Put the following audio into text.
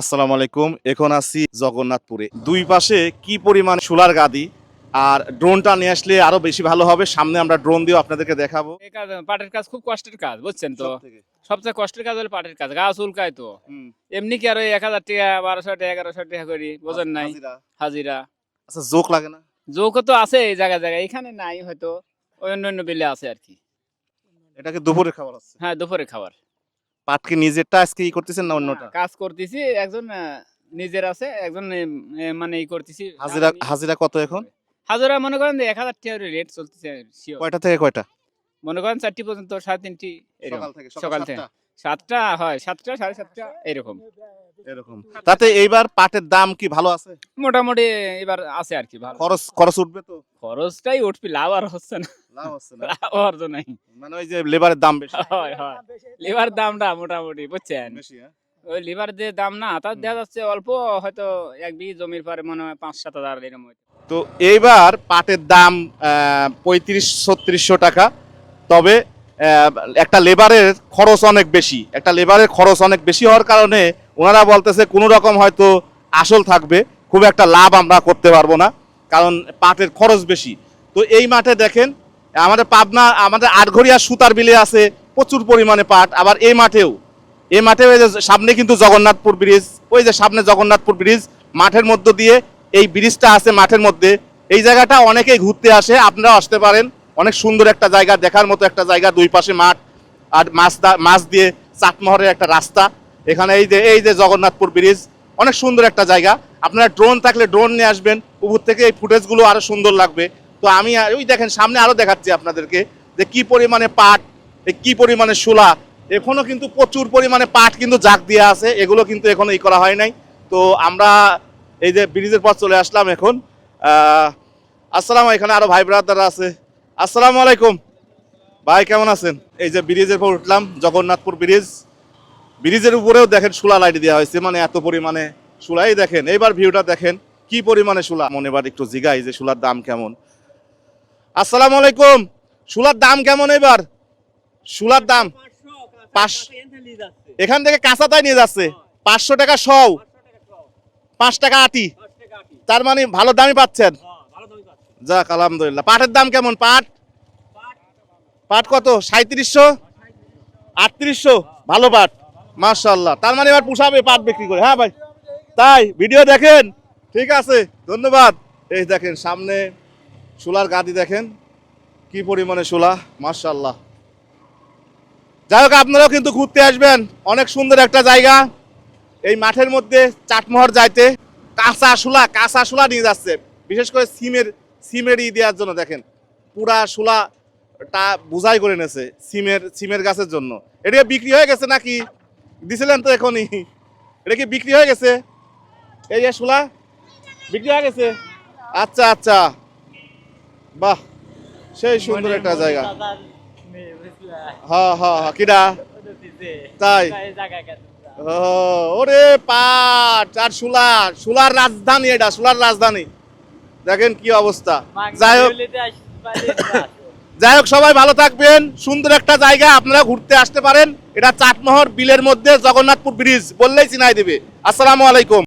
আসসালামু আলাইকুম এখন আছি জগন্নাথপুরে। দুই পাশে কি পরিমাণ সোলার গাদি আর ড্রোনটা নিয়ে আসলে আরও বেশি ভালো হবে সামনে আমরা ড্রোন দিয়েও আপনাদেরকে দেখাবো। পাটের কাজ খুব কষ্টের কাজ বুঝছেন তো? সবচেয়ে কষ্টের কাজ হলো পাটের কাজ গাছ উল্কায় তো। এমনি কি আর ওই এক হাজার টাকা বারোশো টাকা এগারোশো টাকা করি বোঝেন নাই? হাজিরা। আচ্ছা জোক লাগে না? যৌক তো আছে এই জায়গায় জায়গায়। এখানে নাই হয়তো ওই অন্য অন্য বিলে আছে আর কি। এটাকে দুপুরে খাবার আছে। হ্যাঁ দুপুরে খাবার। পাটকে নিজেরটা আজকে ই করতেছেন না অন্যটা? কাজ করতেছি একজন নিজের আছে একজন মানে ই করতেছি। হাজিরা হাজিরা কত এখন? হাজিরা মনে করেন এক হাজার টাকা রেট চলতেছে কয়টা থেকে কয়টা? মনে করেন চারটি পর্যন্ত সাড়ে তিনটি সকাল থেকে সকাল থেকে সাতটা? হয় সাতটা সাড়ে সাতটা এরকম। এরকম। তাতে এইবার পাটের দাম কি ভালো আছে? মোটামুটি এবার আছে আর কি ভালো। খরচ খরচ উঠবে তো? খরচটাই উঠবি লাভ আর হচ্ছে না। লাভ হচ্ছে না? লাভ মানে ওই যে লেবারের দাম বেশি। হয় হয়। লিভার দামটা মোটামুটি বুঝছেন? বেশি হ্যাঁ? ওই লিভার যে দাম না তার দেখা যাচ্ছে অল্প হয়তো এক বিঘি জমির পরে মনে হয় পাঁচ সাত হাজার এরকম। তো এইবার পাটের দাম পঁয়ত্রিশ ছত্রিশশো টাকা। তবে একটা লেবারের খরচ অনেক বেশি। একটা লেবারের খরচ অনেক বেশি হওয়ার কারণে ওনারা বলতেছে কোনো রকম হয়তো আসল থাকবে খুব একটা লাভ আমরা করতে পারব না। কারণ পাটের খরচ বেশি। তো এই মাঠে দেখেন, আমাদের পাবনা, আমাদের আটঘরিয়া সুতার বিলে আছে প্রচুর পরিমাণে পাট। আবার এই মাঠেও, এই মাঠে ওই যে সামনে কিন্তু জগন্নাথপুর ব্রিজ, ওই যে সামনে জগন্নাথপুর ব্রিজ, মাঠের মধ্য দিয়ে এই ব্রিজটা আছে মাঠের মধ্যে। এই জায়গাটা অনেকেই ঘুরতে আসে আপনারা আসতে পারেন। অনেক সুন্দর একটা জায়গা, দেখার মতো একটা জায়গা, দুই পাশে মাঠ আর মাছ মাছ দিয়ে চাটমহরের একটা রাস্তা। এখানে এই যে এই যে জগন্নাথপুর ব্রিজ, অনেক সুন্দর একটা জায়গা। আপনারা ড্রোন থাকলে ড্রোন নিয়ে আসবেন, উপর থেকে এই ফুটেজগুলো আরও সুন্দর লাগবে। তো আমি ওই দেখেন, সামনে আরও দেখাচ্ছি আপনাদেরকে যে কি পরিমাণে পাট কি পরিমাণে শোলা এখনও কিন্তু প্রচুর পরিমাণে পাট কিন্তু জাগ দিয়ে আছে, এগুলো কিন্তু এখনও ই করা হয় নাই। তো আমরা এই যে ব্রিজের পর চলে আসলাম এখন। আসসালাম এখানে আরও ভাই ব্রাদার আছে। আসসালামু আলাইকুম। ভাই, কেমন আছেন? এই যে ব্রিজের পর উঠলাম, জগন্নাথপুর ব্রিজ। ব্রিজের উপরেও দেখেন শুলা লাইট দেওয়া হয়েছে মানে এত পরিমাণে শুলাই দেখেন এবার ভিউটা দেখেন, কি পরিমাণে শুলা মনে এবার একটু জিগাই যে শুলার দাম কেমন। আসসালামু আলাইকুম শুলার দাম কেমন এবার? শুলার দাম এখান থেকে কাঁচাতাই নিয়ে যাচ্ছে, পাঁচশো টাকা সও পাঁচ টাকা আটি। তার মানে ভালো দামই পাচ্ছেন। যাক, আলহামদুলিল্লাহ। পাটের দাম কেমন? পাট? পাট কত? সাঁত্রিশশো আটত্রিশশো? ভালো পাট। মার্শাল্লাহ তার মানে এবার পুষাবে পাট বিক্রি করে। হ্যাঁ ভাই। তাই ভিডিও দেখেন। ঠিক আছে, ধন্যবাদ। এই দেখেন, সামনে সোলার গাদি দেখেন, কি পরিমাণে সোলা মার্শাল্লাহ যাই হোক, আপনারাও কিন্তু ঘুরতে আসবেন। অনেক সুন্দর একটা জায়গা। এই মাঠের মধ্যে চাটমোহর যাইতে কাঁচা শুলা কাঁচা শুলা নিয়ে যাচ্ছে। বিশেষ করে সিমের সিমের ই দেওয়ার জন্য দেখেন। পুরা শুলাটা বোঝাই করে নেছে সিমের সিমের গাছের জন্য। এটা বিক্রি হয়ে গেছে নাকি? দিছিলেন তো এখনই। এটা কি বিক্রি হয়ে গেছে? এই যে শুলা বিক্রি হয়ে গেছে? আচ্ছা আচ্ছা। বাহ সেই সুন্দর একটা জায়গা। হ্যাঁ হ্যাঁ হ্যাঁ কিরা তাই? ওরে পাট আর সুলার সুলার রাজধানী এটা সুলার রাজধানী। দেখেন কি অবস্থা। যাই হোক। যাই হোক সবাই ভালো থাকবেন। সুন্দর একটা জায়গা আপনারা ঘুরতে আসতে পারেন। এটা চাটমোহর বিলের মধ্যে জগন্নাথপুর ব্রিজ বললেই চিনাই দেবে। আসসালামু আলাইকুম।